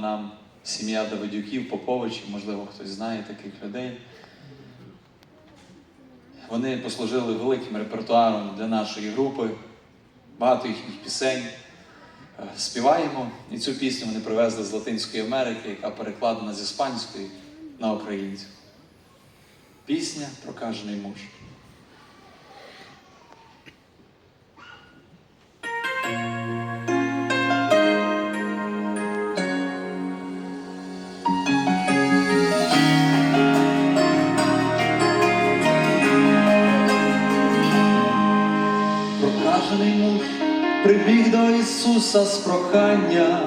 нам сім'я Давидюків, Поповичів, можливо, хтось знає таких людей. Вони послужили великим репертуаром для нашої групи, багато їхніх пісень. Е, Співаємо, і цю пісню вони привезли з Латинської Америки, яка перекладена з іспанської на українську. Пісня Прокажений муж. Муж прибіг до Ісуса з прохання,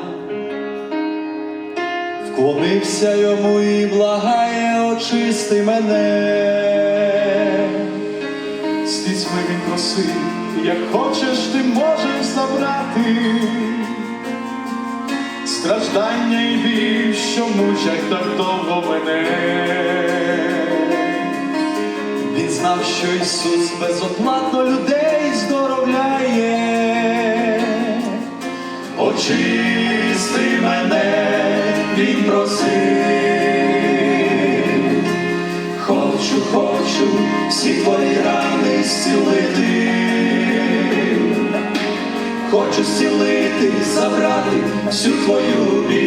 вклонився йому і благає, очисти мене. З дітьми він просив, як хочеш, ти можеш забрати страждання і біль, що мучать так довго мене. Знав, що Ісус безоплатно людей здоровляє. Очисти мене, він просив, хочу, хочу всі твої рани зцілити, хочу зцілити, забрати всю твою біль.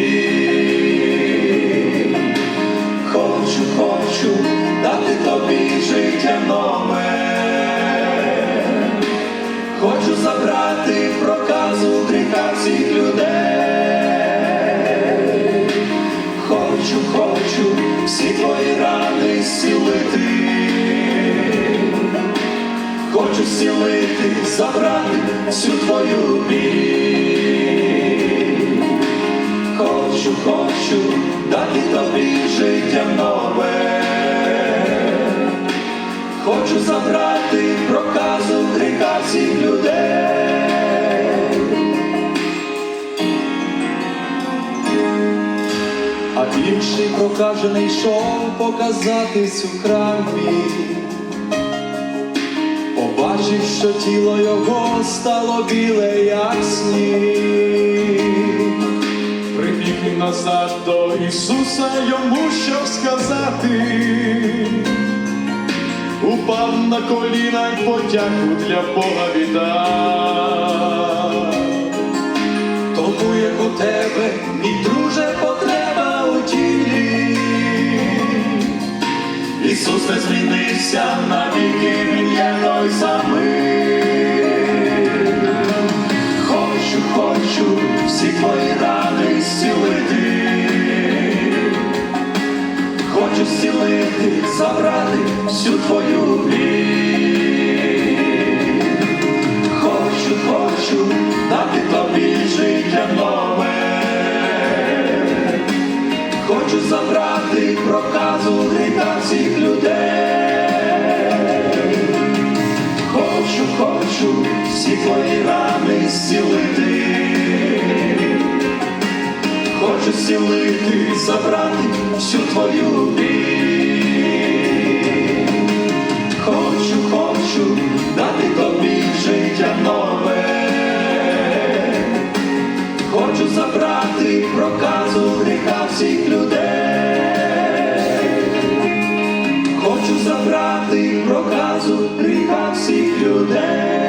Всіх людей. Хочу, хочу всі твої рани зцілити. Хочу зцілити, забрати всю твою біль. Хочу, хочу дати тобі життя нове. Хочу забрати проказу гріха всіх людей. А інший прокажений йшов показатись у храмі, побачив, що тіло його стало біле, як сніг. Прибіг назад до Ісуса йому щоб сказати, упав на коліна й подяку для Бога віддав. Тому як у тебе, мій друже, не змінився навіки, він є той самий. Хочу, хочу всі твої рани зцілити. Хочу зцілити, забрати всю твою біль. Хочу, хочу дати тобі життя нове. Хочу забрати проказу гріха всіх людей. Всі твої рани зцілити. Хочу зцілити, забрати всю твою біль. Хочу, хочу дати тобі життя нове. Хочу забрати проказу гріха всіх людей. Хочу забрати проказу гріха всіх людей.